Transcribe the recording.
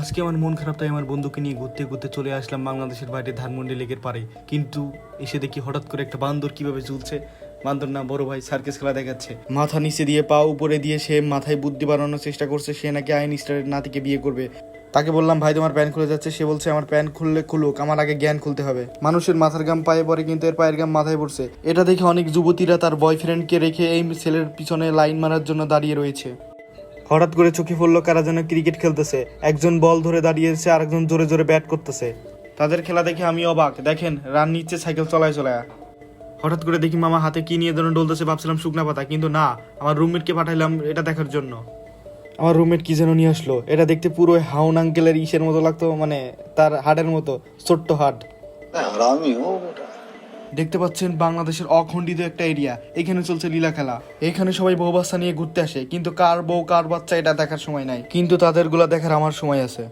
আজকে আমার মন খারাপ, তাই আমার বন্ধুকে নিয়ে ঘুরতে ঘুরতে চলে আসলাম বাংলাদেশের বাইরে ধানমন্ডি লেকের পারে কিন্তু এসে দেখি হঠাৎ করে একটা বান্দর কীভাবে ঝুলছে। বান্দর না, বড় ভাই সার্কেস খেলা দেখাচ্ছে। মাথা নিচে দিয়ে, পা উপরে দিয়ে সে মাথায় বুদ্ধি বাড়ানোর চেষ্টা করছে, সে নাকি আইন স্টারের নাতিকে বিয়ে করবে। তাকে বললাম, ভাই, তোমার প্যান্ট খুলে যাচ্ছে। সে বলছে, আমার প্যান্ট খুললে খুলুক, আমার আগে জ্ঞান খুলতে হবে। মানুষের মাথার গাম পায়ে পড়ে, কিন্তু এর পায়ের গাম মাথায় পড়ছে। এটা দেখে অনেক যুবতীরা তার বয়ফ্রেন্ডকে রেখে এই ছেলের পিছনে লাইন মারার জন্য দাঁড়িয়ে রয়েছে। হঠাৎ করে চোখে পড়ল কারা যেন ক্রিকেট খেলতেছে। একজন বল ধরে দাঁড়িয়েছে আরেকজন জোরে জোরে ব্যাট করতেছে। তাদের খেলা দেখে আমি অবাক। দেখেন, রান নিচ্ছে, সাইকেল চলায় চলায়। হঠাৎ করে দেখি মামা হাতে কি নিয়ে ধরেন ডলতেছে, ভাবছিলাম শুকনা পাতা, কিন্তু না, আমার রুমমেটকে পাঠাইলাম এটা দেখার জন্য। আমার রুমমেট কি যেন নিয়ে আসলো? এটা দেখতে পুরো হাউন আঙ্কেলের ইসের মতো লাগতো মানে তার হাটের মতো, ছোট্ট হাট হ্যাঁ, আমিও দেখতে পাচ্ছেন বাংলাদেশের অখণ্ডিত একটা এরিয়া এখানে চলছে লীলা খেলা। এখানে সবাই বউ বাচ্চা নিয়ে ঘুরতে আসে, কিন্তু কার বউ, কার বাচ্চা এটা দেখার সময় নাই। কিন্তু তাদেরগুলা দেখার আমার সময় আছে।